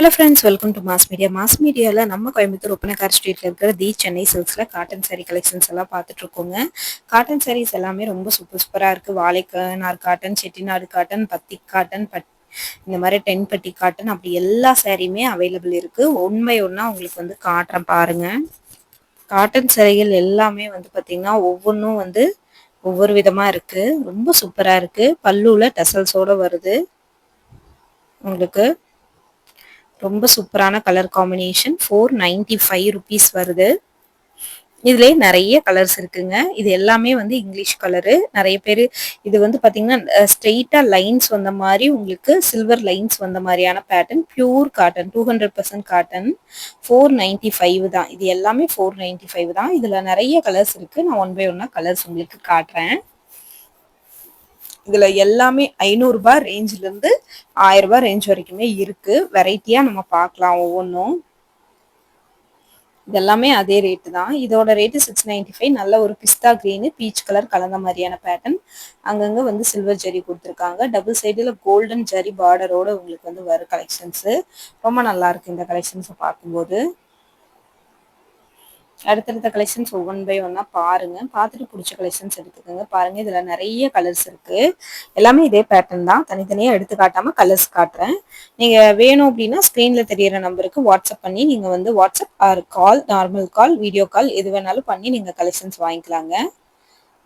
Hello friends welcome to mass media mass மீடியாவில் நம்ம கோயம்புத்தூர் ஒப்பனக்கார் ஸ்ட்ரீட்டில் இருக்கிற தி சென்னை சில்க்ஸில் காட்டன் சாரீ கலெக்ஷன்ஸ் எல்லாம் பார்த்துட்ருக்கோங்க காட்டன் சாரீஸ் எல்லாமே ரொம்ப சூப்பர் சூப்பராக இருக்குது வாழைக்கனார் காட்டன் செட்டிநாடு காட்டன் பத்தி காட்டன் பட் இந்த மாதிரி டென் பட்டி காட்டன் அப்படி எல்லா சாரியுமே அவைலபிள் இருக்குது உண்மை ஒன்றா உங்களுக்கு வந்து காட்டுறேன் பாருங்கள் காட்டன் சாரிகள் எல்லாமே வந்து பார்த்திங்கன்னா ஒவ்வொன்றும் வந்து ஒவ்வொரு விதமாக இருக்குது ரொம்ப சூப்பராக இருக்குது பல்லுவில் டசல்ஸோடு வருது. உங்களுக்கு ரொம்ப சூப்பரான colour combination four ninety five rupees வருது. இதுலேயே நிறைய கலர்ஸ் இருக்குங்க. இது எல்லாமே வந்து இங்கிலீஷ் கலரு நிறைய பேர் இது வந்து பார்த்தீங்கன்னா ஸ்ட்ரெயிட்டாக லைன்ஸ் வந்த மாதிரி உங்களுக்கு சில்வர் லைன்ஸ் வந்த மாதிரியான pattern pure cotton two hundred percent cotton four ninety five தான். இது எல்லாமே ஃபோர் நைன்டி ஃபைவ் தான். இதில் நிறைய கலர்ஸ் இருக்குது நான் ஒன் பை ஒன்னாக கலர்ஸ் உங்களுக்கு காட்டுறேன். இதில் எல்லாமே ஐநூறுரூபா ரேஞ்சிலேருந்து ஆயிரரூபா ரேஞ்ச் வரைக்குமே இருக்குது வெரைட்டியாக நம்ம பார்க்கலாம் ஒவ்வொன்றும் இதெல்லாமே அதே ரேட்டு தான். இதோட ரேட்டு சிக்ஸ் நைன்டி ஃபைவ் நல்ல ஒரு பிஸ்தா க்ரீனு பீச் கலர் கலந்த மாதிரியான பேட்டர்ன் அங்கங்கே வந்து சில்வர் ஜரி கொடுத்துருக்காங்க. டபுள் சைடில் கோல்டன் ஜரி பார்டரோட உங்களுக்கு வந்து வரும் கலெக்ஷன்ஸு ரொம்ப நல்லாயிருக்கு இந்த கலெக்ஷன்ஸை பார்க்கும்போது. அடுத்தடுத்த கலெக்ஷன்ஸ் ஒவ்வொன் பை ஒன்னா பாருங்க. பார்த்துட்டு பிடிச்ச கலெக்ஷன்ஸ் எடுத்துக்கோங்க. பாருங்க இதுல நிறைய கலர்ஸ் இருக்கு. எல்லாமே இதே பேட்டர்ன் தான். தனித்தனியா எடுத்து காட்டாம கலர்ஸ் காட்டுறேன். நீங்க வேணும் அப்படின்னா ஸ்கிரீன்ல தெரியற நம்பருக்கு வாட்ஸ்அப் பண்ணி நீங்க வந்து WhatsApp or call normal call video call எது வேணாலும் பண்ணி நீங்க கலெக்ஷன்ஸ் வாங்கிக்கலாங்க.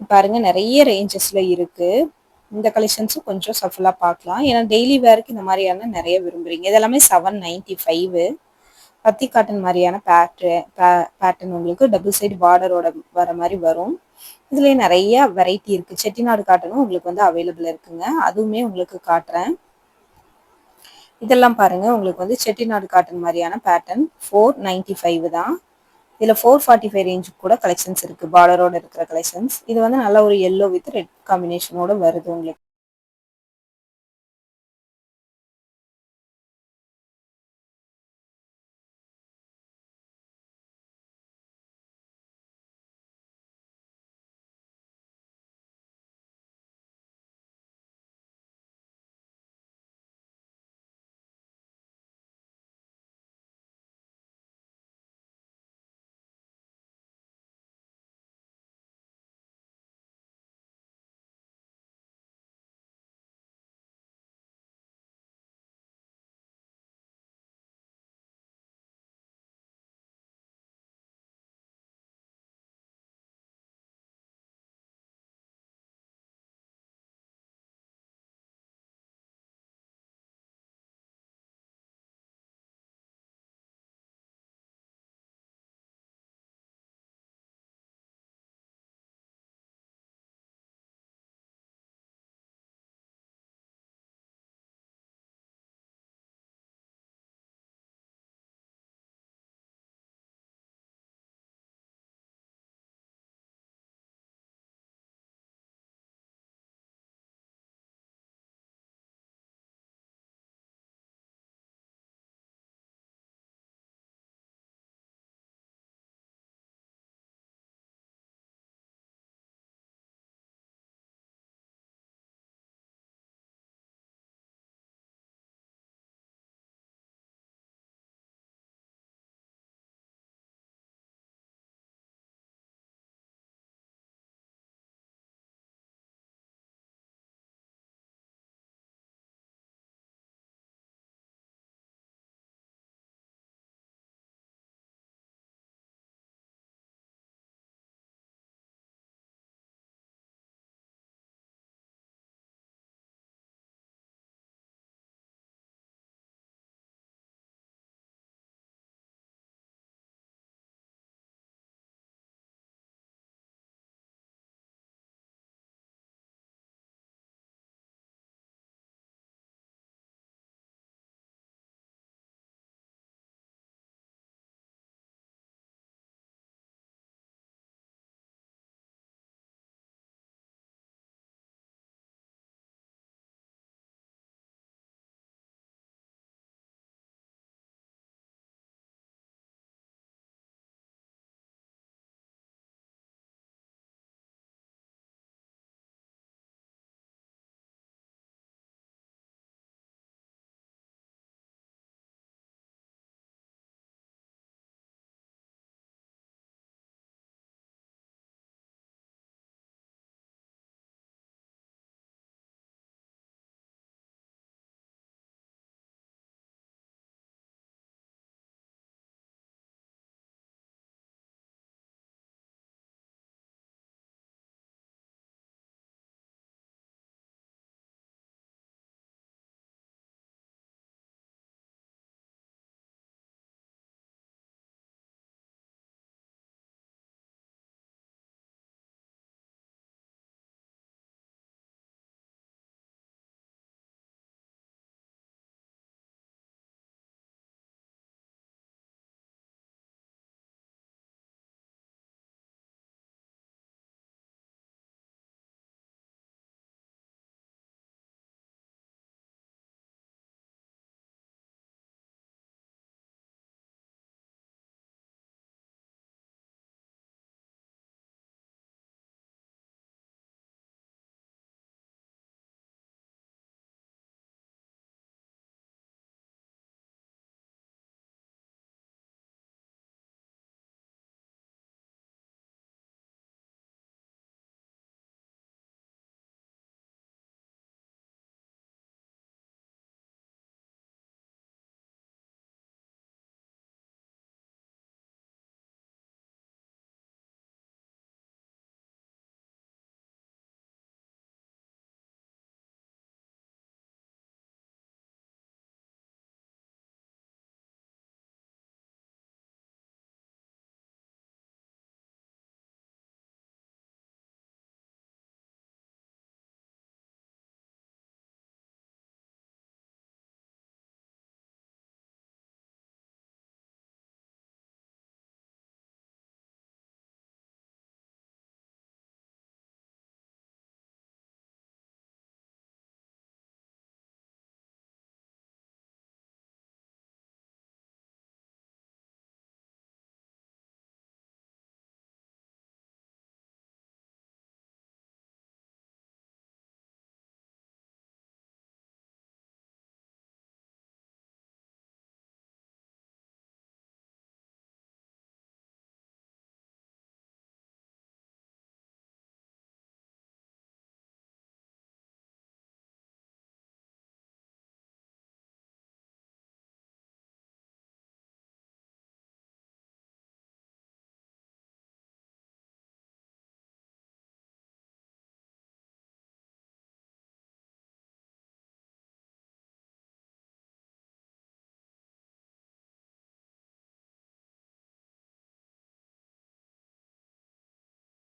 பாருங்க நிறைய ரேஞ்சஸ்ல இருக்கு. இந்த கலெக்ஷன்ஸும் கொஞ்சம் சஃபலாக பார்க்கலாம். ஏன்னா டெய்லி வேருக்கு இந்த மாதிரியான நிறைய விரும்புறீங்க. இதெல்லாமே செவன் நைன்டி ஃபைவ் பத்தி காட்டன் மாதிரியான பேட்ரு பேட்டர்ன் உங்களுக்கு டபுள் சைடு பார்டரோட வர மாதிரி வரும். இதுலேயே நிறைய வெரைட்டி இருக்குது செட்டிநாடு காட்டனும் உங்களுக்கு வந்து அவைலபிள் இருக்குங்க. அதுவுமே உங்களுக்கு காட்டுறேன். இதெல்லாம் பாருங்க. உங்களுக்கு வந்து செட்டிநாடு காட்டன் மாதிரியான பேட்டர்ன் ஃபோர் நைன்டி ஃபைவ் தான். இதில் ஃபோர் ஃபார்ட்டி ஃபைவ் ரேஞ்சுக்கு கூட கலெக்ஷன்ஸ் இருக்குது பார்டரோட இருக்கிற கலெக்ஷன்ஸ் இது வந்து நல்ல ஒரு எல்லோ வித் ரெட் காம்பினேஷனோட வருது உங்களுக்கு.